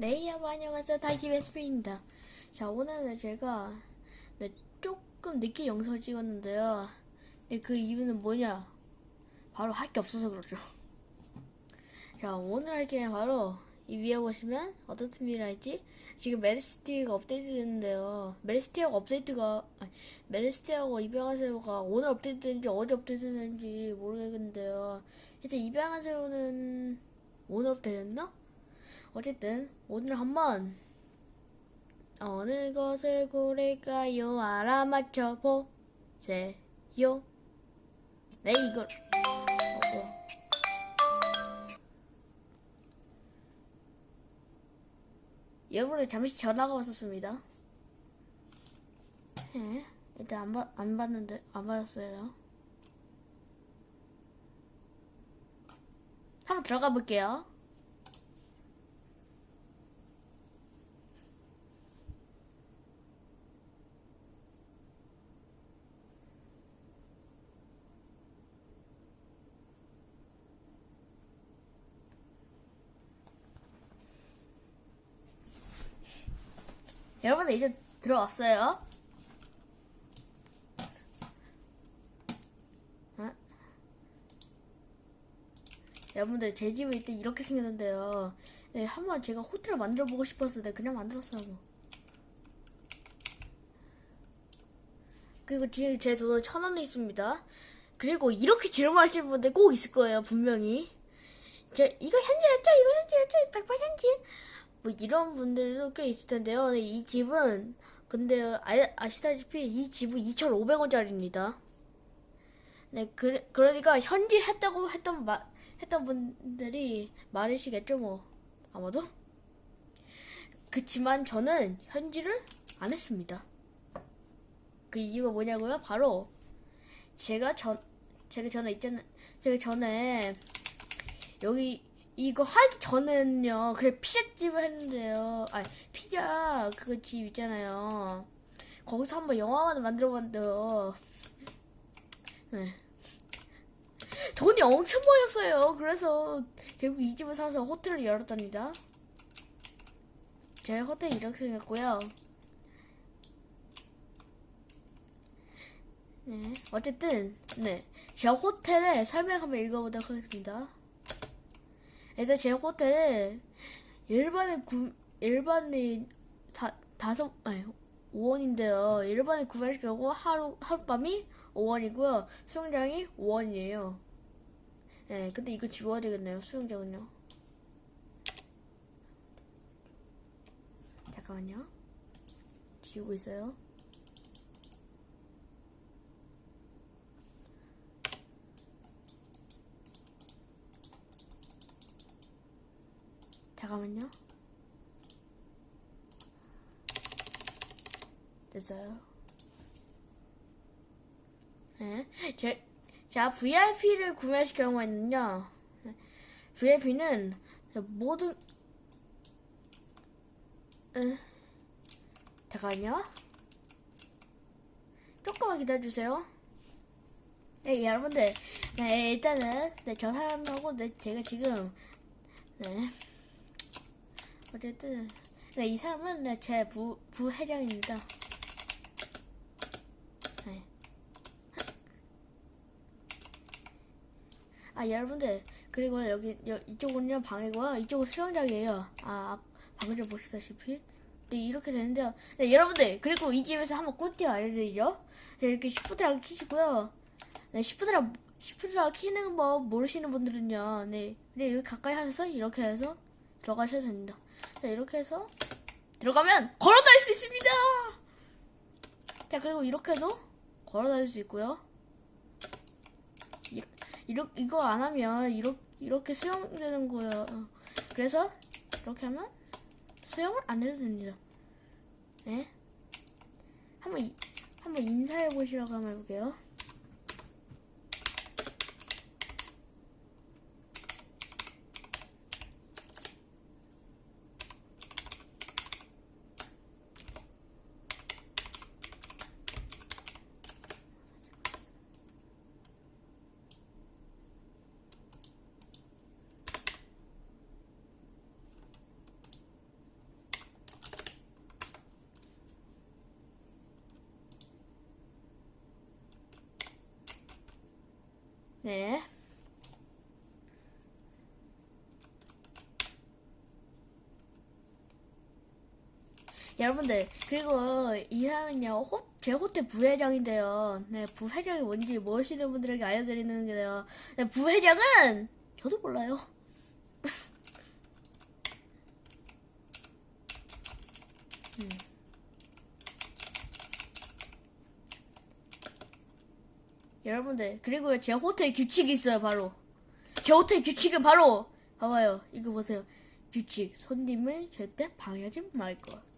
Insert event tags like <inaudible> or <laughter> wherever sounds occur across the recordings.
네, 여러분 안녕하세요. 다이티베스프입니다. 자, 오늘은 제가 네, 조금 늦게 영상을 찍었는데요. 네, 그 이유는 뭐냐? 바로 할 게 없어서 그렇죠. 자, 오늘 할 게 바로 이 위에 보시면 어떤 팀이라 할지 지금 메리스티가 업데이트 됐는데요. 메리스티하고 업데이트가 아니, 메리스티하고 입양하세요가 오늘 업데이트 됐는지 어제 업데이트 됐는지 모르겠는데요. 이제 입양하세요는 오늘 업데이트 됐나? 어쨌든 오늘 한번 어느 것을 고를까요? 알아맞혀 보세요. 네 이걸 어, 어. 여러분을 잠시 전화가 왔었습니다. 예, 일단 안, 받, 안 받는데 안 받았어요. 한번 들어가 볼게요. 여러분들 이제 들어왔어요. 어? 여러분들 제 집에 이때 이렇게 생겼는데요. 네, 한번 제가 호텔을 만들어 보고 네, 그냥 만들었어요. 그리고 지금 제 돈은 천 원이 있습니다. 그리고 이렇게 질문하시는 분들 꼭 있을 거예요, 분명히. 제 이거 현질했죠? 이거 현질했죠? 100% 현질? 뭐 이런 분들도 꽤 있을 텐데요. 근데 이 집은 근데 아, 아시다시피 이 집은 2,500원짜리입니다. 네, 그, 그러니까 현질 했다고 했던 마, 했던 분들이 많으시겠죠, 뭐 아마도. 그치만 저는 현질을 안 했습니다. 그 이유가 뭐냐고요? 바로 제가 전 제가 전에 있잖아요. 제가 전에 여기 이거 하기 전에는요. 그래 피자집을 했는데요. 아니 피자 그거 집 있잖아요. 거기서 한번 영화관을 만들어봤는데요. 네. 돈이 엄청 모였어요. 그래서 결국 이 집을 사서 호텔을 열었답니다. 제 호텔 이렇게 생겼고요. 네. 어쨌든 네. 제 호텔의 설명 한번 읽어보도록 하겠습니다. 일단 제 호텔은 일반에 구 일반이 다 다섯 아니 5원인데요. 일반에 경우 하루 하룻밤이 5원이고요. 수영장이 5원이에요. 네, 근데 이거 지워야 되겠네요. 수영장은요. 잠깐만요. 지우고 있어요. 잠깐만요. 됐어요. 네. 제, 자, VIP를 구매하실 경우에는요. VIP는 모든, 음, 잠깐만요. 조금만 기다려주세요. 네, 여러분들. 네, 일단은, 네, 저 사람하고, 네, 제가 지금, 네. 어쨌든 네, 이 사람은 네, 제 부, 부회장입니다. 네. 아 여러분들 그리고 여기 여, 이쪽은요 방이고요 이쪽은 수영장이에요. 아 방금 전 보시다시피 네 이렇게 되는데요. 네 여러분들 그리고 이 집에서 한번 꿀팁 알려드리죠. 네, 이렇게 시프트랑 키시고요. 네 시프트랑 시프트랑 키는 법 모르시는 분들은요. 네, 네 이렇게 가까이 하셔서 이렇게 해서 들어가셔도 됩니다. 자 이렇게 해서 들어가면 걸어 다닐 수 있습니다. 자 그리고 이렇게 해도 걸어 다닐 수 있고요. 이, 이러, 이거 안 하면 이렇게, 이렇게 수영되는 거예요. 그래서 이렇게 하면 수영을 안 해도 됩니다. 네. 한번 이- 한번 인사해 보시라고 한번 해볼게요. 여러분들 그리고 이상은요 호, 제 호텔 부회장인데요. 네 부회장이 뭔지 모르시는 분들에게 알려드리는 게요. 네, 부회장은 저도 몰라요. 음. 여러분들 그리고 제 호텔 규칙이 있어요 바로 제 호텔 규칙은 바로 봐봐요 이거 보세요 규칙 손님을 절대 방해하지 말 것.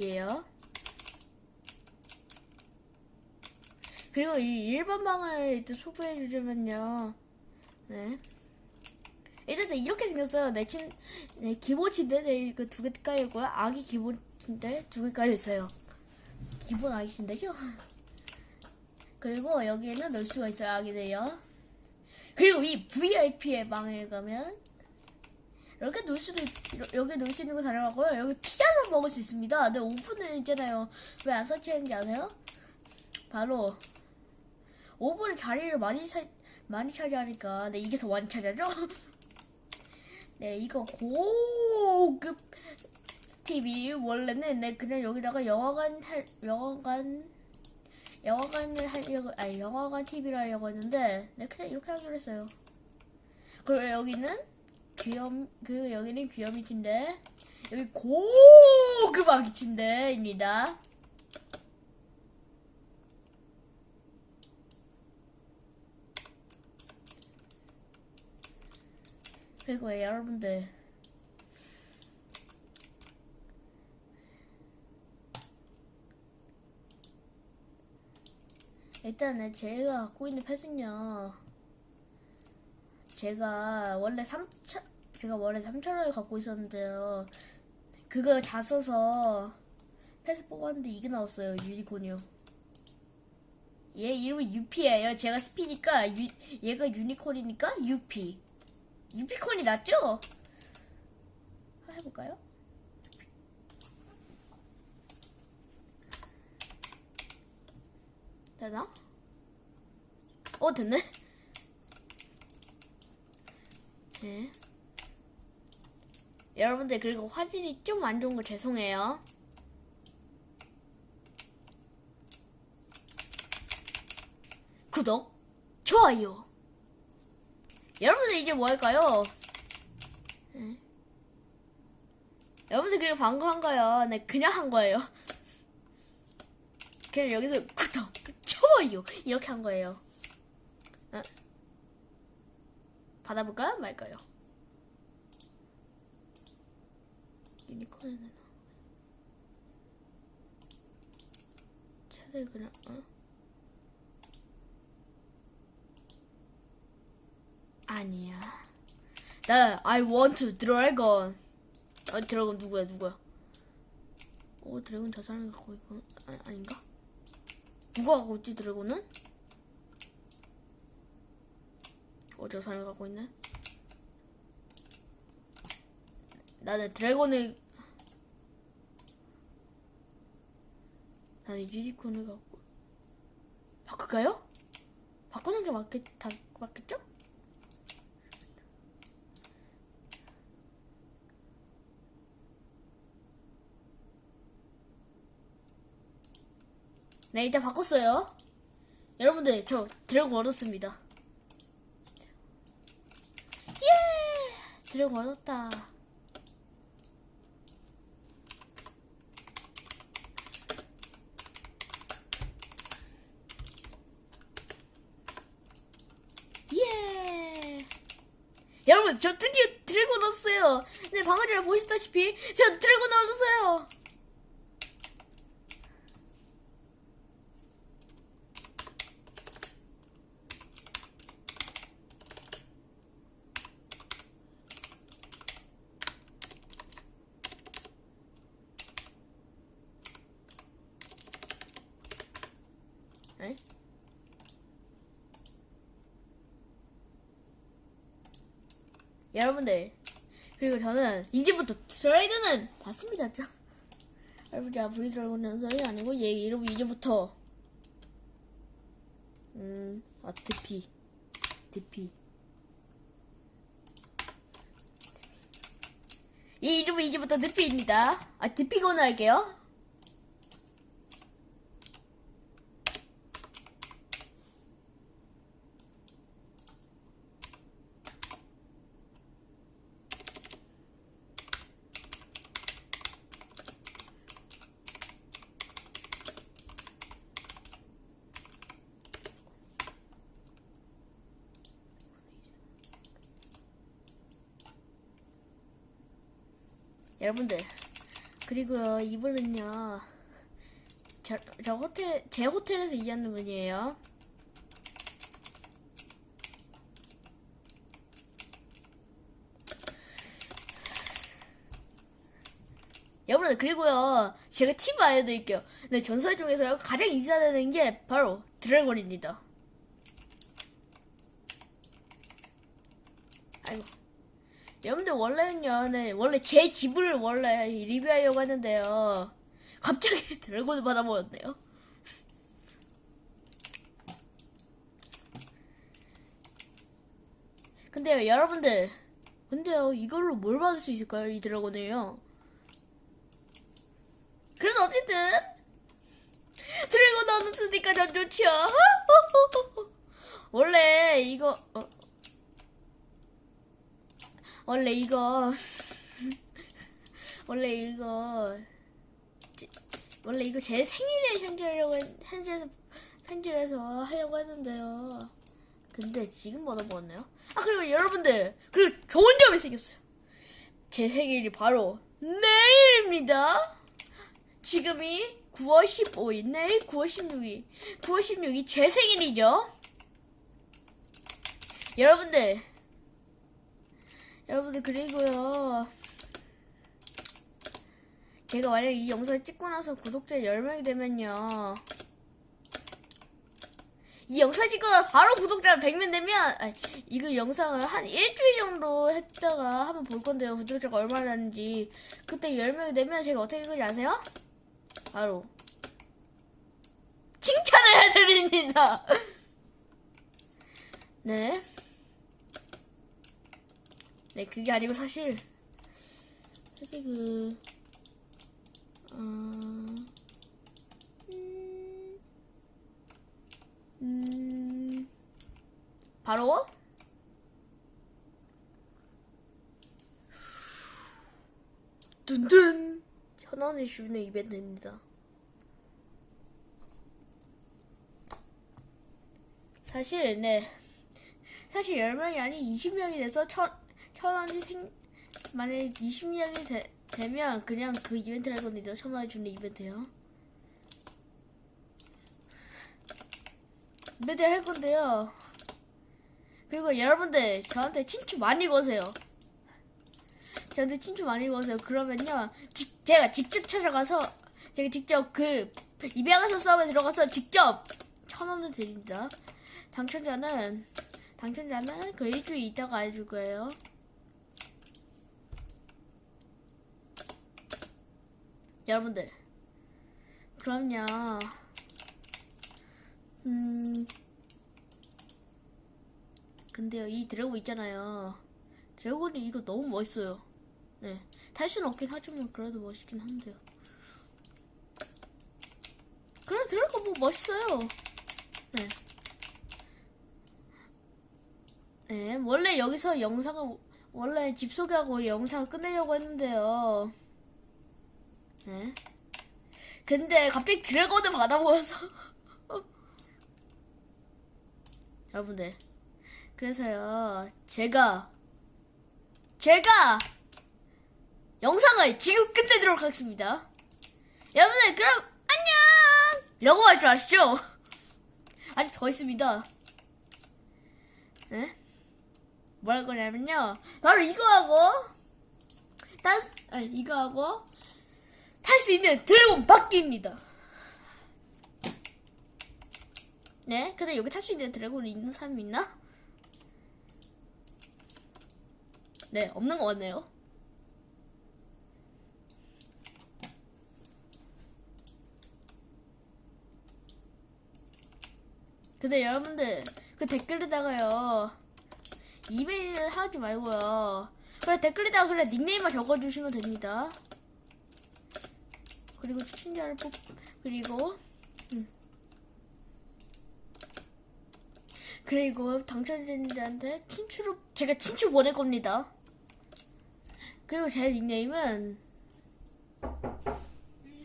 예요 그리고 이 일반 방을 일단 소개해 주자면요. 네. 일단 이렇게 생겼어요. 내 침, 네, 기본 침대 네, 그두 개 깔려 있고요. 아기 기본 침대 두 개 깔려 있어요. 기본 아기 침대죠 <laughs> 그리고 여기에는 넣을 수가 있어요 아기들요. 그리고 이 VIP의 방에 가면 이렇게 놀 수도 있, 여기 놀 수 있는 거 다양하고요 여기 피자를 먹을 수 있습니다 근데 오븐은 있잖아요 왜 안 설치했는지 아세요? 바로 오븐은 자리를 많이 차, 많이 차지하니까 네 이게 더 많이 차지하죠? <laughs> 네 이거 고급 TV 원래는 네 그냥 여기다가 영화관 할 영화관 영화관을 하려고 아니 영화관 TV를 하려고 했는데 네 그냥 이렇게 하기로 했어요. 그리고 여기는 귀염 그 여기는 귀염이 침대 여기 고급 아기 침대입니다. 그리고 여러분들 일단은 제가 갖고 있는 펫은요. 제가 원래 3천 제가 원래 3천원을 갖고 있었는데요. 그걸 다 써서 펫을 뽑았는데 이게 나왔어요. 유니콘이요. 얘 이름이 유피예요. 제가 스피니까 유, 얘가 유니콘이니까 유피. 유피콘이 낫죠? 해볼까요? 되나? 어 됐네. 네. 여러분들 그리고 화질이 좀 안 좋은 거 죄송해요. 구독, 좋아요. 여러분들 이제 뭐 할까요? 네. 여러분들 그리고 방금 한 거요. 네, 그냥 한 거예요. 그냥 여기서 구독, 좋아요 이렇게 한 거예요. 어? 받아볼까요? 말까요? 유니콘에는 최대 그냥 어? 아니야. 나 I want dragon. 아 드래곤 누구야 누구야? 어 드래곤 저 사람이 갖고 있고 아, 아닌가? 누가 갖고 있지 드래곤은? 어 저 사람이 갖고 있네. 나는 드래곤을 나는 유니콘을 갖고 바꿀까요? 바꾸는 게 맞겠 다 맞겠죠? 네, 일단 바꿨어요. 여러분들, 저 드래곤 얻었습니다. 예! 드래곤 얻었다. 예! 여러분, 저 드디어 드래곤 얻었어요. 네, 방금 전에 보셨다시피, 저 드래곤 얻었어요. 에? 여러분들 그리고 저는 이제부터 트레이드는 봤습니다. 자, 여러분 제가 브리드라고 연설이 아니고 얘 이름이 이제부터 음 아, 드피. 드피. 이 이름은 이제부터 드피입니다. 아, 드피건을 할게요. 여러분들 그리고 이분은요 저, 저 호텔 제 호텔에서 일하는 분이에요. 여러분들 그리고요 제가 팁 알려드릴게요. 네 전설 중에서 가장 인사되는 게 바로 드래곤입니다 아이고 여러분들 원래는요, 네, 원래 제 집을 원래 리뷰하려고 했는데요. 갑자기 <laughs> 드래곤을 받아버렸네요. 근데요, 여러분들. 근데요, 이걸로 뭘 받을 수 있을까요, 이 드래곤을요? 그래도 어쨌든, 드래곤 얻었으니까 전 좋죠. <laughs> 원래 이거, 어, 원래 이거 원래 이거 지- 원래 이거 제 생일에 현질하려고 했- 현질해서 편집해서 하려고 했는데요. 근데 지금 얻어먹었네요. 아 그리고 여러분들 그리고 좋은 점이 생겼어요. 제 생일이 바로 내일입니다. 지금이 9월 15일, 내일 9월 16일, 9월 16일 제 생일이죠. 여러분들 여러분들 그리고요. 제가 만약 이 영상을 찍고 나서 구독자 10명이 되면요. 이 영상 찍고 바로 구독자 100명 되면 아니, 이거 영상을 한 일주일 정도 했다가 한번 볼 건데요. 구독자가 얼마나 되는지. 그때 10명이 되면 제가 어떻게 그지 아세요? 바로. 칭찬을 해드립니다. <laughs> 네 네, 그게 아니고 사실 사실 그 어, 음, 음, 바로? 둔둔! 천 원을 주는 이벤트입니다. 사실 네. 사실 10명이 아니 20명이 돼서 천, 천 원이 생 만약에 20명이 되, 되면 그냥 그 이벤트를 할 건데 천원을 주는 이벤트요. 이벤트 할 건데요. 그리고 여러분들 저한테 친추 많이 거세요. 저한테 친추 많이 거세요. 그러면요 직- 제가 직접 찾아가서 제가 직접 그 이베가서 서버에 들어가서 직접 천 원을 드립니다. 당첨자는 당첨자는 그 일주일 있다가 알려줄 거예요. 여러분들, 그럼요. 음, 근데요, 이 드래곤 있잖아요. 드래곤이 이거 너무 멋있어요. 네. 탈 수는 없긴 하지만, 그래도 멋있긴 한데요. 그래, 드래곤 뭐 멋있어요. 네. 네, 원래 여기서 영상을 원래 집 소개하고 영상을 끝내려고 했는데요. 네. 근데 갑자기 드래곤을 받아보여서 <laughs> 여러분들 그래서요 제가 제가 영상을 지금 끝내도록 하겠습니다. 여러분들 그럼 안녕 이라고 할 줄 아시죠? <laughs> 아직 더 있습니다. 네? 뭘할 거냐면요. 바로 이거 하고, 딸, 아니, 이거 하고, 탈 수 있는 드래곤 바퀴입니다. 네? 근데 여기 탈 수 있는 드래곤이 있는 사람이 있나? 네, 없는 것 같네요. 근데 여러분들, 그 댓글에다가요 이메일은 하지 말고요 그래 댓글에다가 그래 닉네임만 적어주시면 됩니다 그리고 추천자를 뽑 그리고 음. 그리고 당첨자한테 친추로 제가 친추 보낼 겁니다. 그리고 제 닉네임은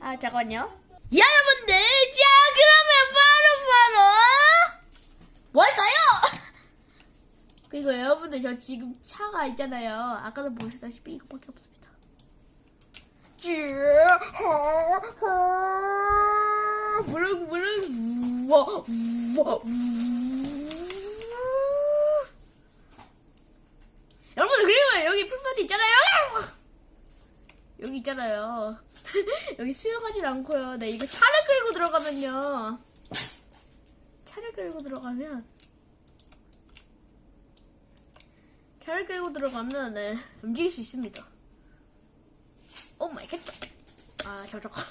아 잠깐만요. 여러분들! 자 그러면 바로 바로 뭘까요? 그리고 여러분들 저 지금 차가 있잖아요. 아까도 보셨다시피 이거밖에 없 습니다 무릉 무릉 우와 우와 여러분들 그리고 여기 풀파티 있잖아요. 여기 있잖아요. <laughs> 여기 수영하진 않고요. 네 이거 차를 끌고 들어가면요. 차를 끌고 들어가면 차를 끌고 들어가면 네 움직일 수 있습니다 오 마이 갓. 아, 저, 저. 짜,